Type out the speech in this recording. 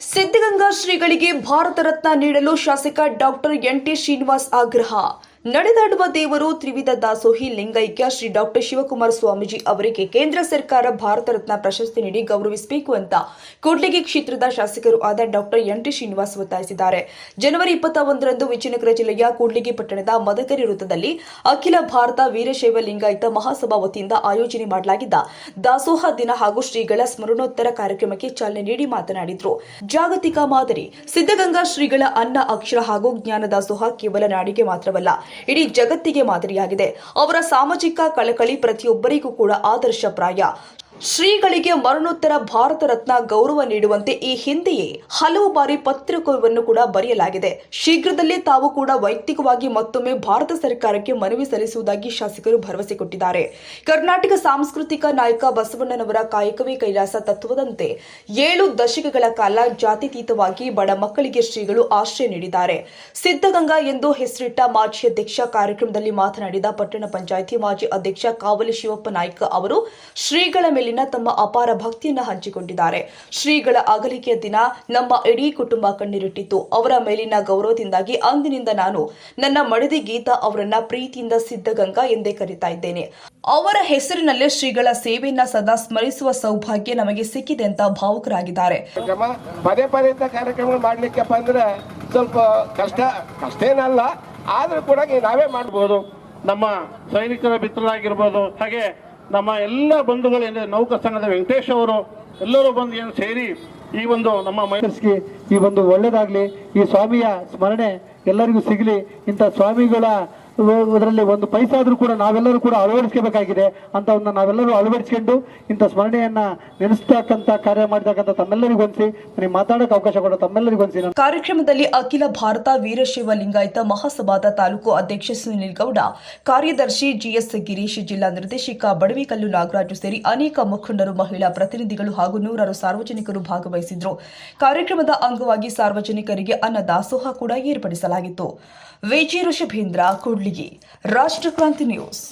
ಸಿದ್ಧಗಂಗಾ ಶ್ರೀಗಳಿಗೆ ಭಾರತ ರತ್ನ ನೀಡಲು ಶಾಸಕ ಡಾಕ್ಟರ್ ಎನ್ ಟಿ ಶ್ರೀನಿವಾಸ್ ಆಗ್ರಹ. ನಡೆದಾಡುವ ದೇವರು ತ್ರಿವಿಧ ದಾಸೋಹಿ ಲಿಂಗೈಕ್ಯ ಶ್ರೀ ಡಾಕ್ಟರ್ ಶಿವಕುಮಾರ ಸ್ವಾಮೀಜಿ ಅವರಿಗೆ ಕೇಂದ್ರ ಸರ್ಕಾರ ಭಾರತ ರತ್ನ ಪ್ರಶಸ್ತಿ ನೀಡಿ ಗೌರವಿಸಬೇಕು ಅಂತ ಕೂಡ್ಲಿಗಿ ಕ್ಷೇತ್ರದ ಶಾಸಕರು ಆದ ಡಾಕ್ಟರ್ ಎನ್ ಟಿ ಶ್ರೀನಿವಾಸ್ ಒತ್ತಾಯಿಸಿದ್ದಾರೆ. ಜನವರಿ ಇಪ್ಪತ್ತ ಒಂದರಂದು ವಿಜಯನಗರ ಜಿಲ್ಲೆಯ ಕೂಡ್ಲಿಗಿ ಪಟ್ಟಣದ ಮದಕರಿ ವೃತ್ತದಲ್ಲಿ ಅಖಿಲ ಭಾರತ ವೀರಶೈವ ಲಿಂಗಾಯತ ಮಹಾಸಭಾ ವತಿಯಿಂದ ಆಯೋಜನೆ ಮಾಡಲಾಗಿದ್ದ ದಾಸೋಹ ದಿನ ಹಾಗೂ ಶ್ರೀಗಳ ಸ್ಮರಣೋತ್ತರ ಕಾರ್ಯಕ್ರಮಕ್ಕೆ ಚಾಲನೆ ನೀಡಿ ಮಾತನಾಡಿದರು. ಜಾಗತಿಕ ಮಾದರಿ, ಸಿದ್ಧಗಂಗಾ ಶ್ರೀಗಳ ಅನ್ನ, ಅಕ್ಷರ ಹಾಗೂ ಜ್ಞಾನ ದಾಸೋಹ ಕೇವಲ ನಾಡಿಗೆ ಮಾತ್ರವಲ್ಲ ಇಡೀ ಜಗತ್ತಿಗೆ ಮಾದರಿಯಾಗಿದೆ. ಅವರ ಸಾಮಾಜಿಕ ಕಳಕಳಿ ಪ್ರತಿಯೊಬ್ಬರಿಗೂ ಕೂಡ ಆದರ್ಶಪ್ರಾಯ ಶ್ರೀಗಳಿಗೆ ಮರಣೋತ್ತರ ಭಾರತ ರತ್ನ ಗೌರವ ನೀಡುವಂತೆ ಈ ಹಿಂದೆಯೇ ಹಲವು ಬಾರಿ ಪತ್ರಿಕೆಯನ್ನು ಕೂಡ ಬರೆಯಲಾಗಿದೆ. ಶೀಘ್ರದಲ್ಲೇ ತಾವು ಕೂಡ ವೈಯಕ್ತಿಕವಾಗಿ ಮತ್ತೊಮ್ಮೆ ಭಾರತ ಸರ್ಕಾರಕ್ಕೆ ಮನವಿ ಸಲ್ಲಿಸುವುದಾಗಿ ಶಾಸಕರು ಭರವಸೆ ಕೊಟ್ಟಿದ್ದಾರೆ. ಕರ್ನಾಟಕ ಸಾಂಸ್ಕೃತಿಕ ನಾಯಕ ಬಸವಣ್ಣನವರ ಕಾಯಕವೇ ಕೈಲಾಸ ತತ್ವದಂತೆ ಏಳು ದಶಕಗಳ ಕಾಲ ಜಾತಿತೀತವಾಗಿ ಬಡ ಮಕ್ಕಳಿಗೆ ಶ್ರೀಗಳು ಆಶ್ರಯ ನೀಡಿದ್ದಾರೆ. ಸಿದ್ಧಗಂಗಾ ಎಂದು ಹೆಸರಿಟ್ಟ ಮಾಜಿ ಅಧ್ಯಕ್ಷ ಕಾರ್ಯಕ್ರಮದಲ್ಲಿ ಮಾತನಾಡಿದ ಪಟ್ಟಣ ಪಂಚಾಯಿತಿ ಮಾಜಿ ಅಧ್ಯಕ್ಷ ಕಾವಲಿ ಶಿವಪ್ಪ ನಾಯ್ಕ ಅವರು, ಶ್ರೀಗಳ ಮೇಲಿನ ತಮ್ಮ ಅಪಾರ ಭಕ್ತಿಯನ್ನ ಹಂಚಿಕೊಂಡಿದ್ದಾರೆ. ಶ್ರೀಗಳ ಅಗಲಿಕೆಯ ದಿನ ನಮ್ಮ ಇಡೀ ಕುಟುಂಬ ಕಣ್ಣೀರಿಟ್ಟಿತ್ತು. ಅವರ ಮೇಲಿನ ಗೌರವದಿಂದಾಗಿ ಅಂದಿನಿಂದ ನಾನು ನನ್ನ ಮಡದಿ ಗೀತಾ ಅವರನ್ನ ಪ್ರೀತಿಯಿಂದ ಸಿದ್ಧಗಂಗಾ ಎಂದೇ ಕರೀತಾ ಇದ್ದೇನೆ. ಅವರ ಹೆಸರಿನಲ್ಲೇ ಶ್ರೀಗಳ ಸೇವೆಯನ್ನ ಸದಾ ಸ್ಮರಿಸುವ ಸೌಭಾಗ್ಯ ನಮಗೆ ಸಿಕ್ಕಿದೆ ಅಂತ ಭಾವುಕರಾಗಿದ್ದಾರೆ. ಪದೇ ಪದೇ ಕಾರ್ಯಕ್ರಮ ಮಾಡ್ಲಿಕ್ಕಪ್ಪ ಅಂದ್ರೆ ಸ್ವಲ್ಪ ಕಷ್ಟ ಕಷ್ಟ ಏನಲ್ಲ ಆದ್ರೂ ಕೂಡ ನಾವೇ ಮಾಡಬಹುದು ನಮ್ಮ ಸೈನಿಕರ ಮಿತ್ರರಾಗಿರ್ಬೋದು, ಹಾಗೆ ನಮ್ಮ ಎಲ್ಲ ಬಂಧುಗಳು ಏನಿದೆ ನೌಕಾ ಸಂಘದ ವೆಂಕಟೇಶ್ ಅವರು, ಎಲ್ಲರೂ ಬಂದು ಏನು ಸೇರಿ ಈ ಒಂದು ನಮ್ಮ ಮೈಸೂರಿಗೆ ಈ ಒಂದು ಒಳ್ಳೇದಾಗಲಿ, ಈ ಸ್ವಾಮಿಯ ಸ್ಮರಣೆ ಎಲ್ಲರಿಗೂ ಸಿಗಲಿ, ಇಂಥ ಸ್ವಾಮಿಗಳ ಅದರಲ್ಲಿ ಒಂದು ಪೈಸಾದರೂ ಕೂಡ ನಾವೆಲ್ಲರೂ ಕೂಡ ಅಳವಡಿಸ್ಕೋಬೇಕಾಗಿದೆ ಅಂತ ಒಂದು ನಾವೆಲ್ಲರೂ ಅಳವಡಿಸ್ಕೊಂಡು ಇಂಥ ಸ್ಮರಣೆಯನ್ನ ನೆನೆಸ್ತಕ್ಕಂಥ ಕಾರ್ಯ ಮಾಡಿದಕ್ಕಂಥ ತಮ್ಮೆಲ್ಲರಿಗೊಂದಿಸಿ ನನಗೆ ಮಾತಾಡೋಕೆ ಅವಕಾಶ ಕೊಡೋ ತಮ್ಮೆಲ್ಲರಿಗೊಂದಿಸಿ ಕಾರ್ಯಕ್ರಮದಲ್ಲಿ ಅಖಿಲ ಭಾರತ ವೀರಶೈವ ಲಿಂಗಾಯತ ಮಹಾಸಭಾದ ತಾಲೂಕು ಅಧ್ಯಕ್ಷ ಸುನಿಲ್ ಗೌಡ, ಕಾರ್ಯದರ್ಶಿ ಜಿಎಸ್ ಗಿರೀಶ್, ಜಿಲ್ಲಾ ನಿರ್ದೇಶಕ ಬಡವಿಕಲ್ಲು ನಾಗರಾಜು ಸೇರಿ ಅನೇಕ ಮುಖಂಡರು, ಮಹಿಳಾ ಪ್ರತಿನಿಧಿಗಳು ಹಾಗೂ ನೂರಾರು ಸಾರ್ವಜನಿಕರು ಭಾಗವಹಿಸಿದ್ರು. ಕಾರ್ಯಕ್ರಮದ ಅಂಗವಾಗಿ ಸಾರ್ವಜನಿಕರಿಗೆ ಅನ್ನ ದಾಸೋಹ ಕೂಡ ಏರ್ಪಡಿಸಲಾಗಿತ್ತು. ವಿಜಿ ಋಷಭೇಂದ್ರ ಕೂಡ್ಲಿಗಿ ರಾಷ್ಟ್ರಕ್ರಾಂತಿ ನ್ಯೂಸ್.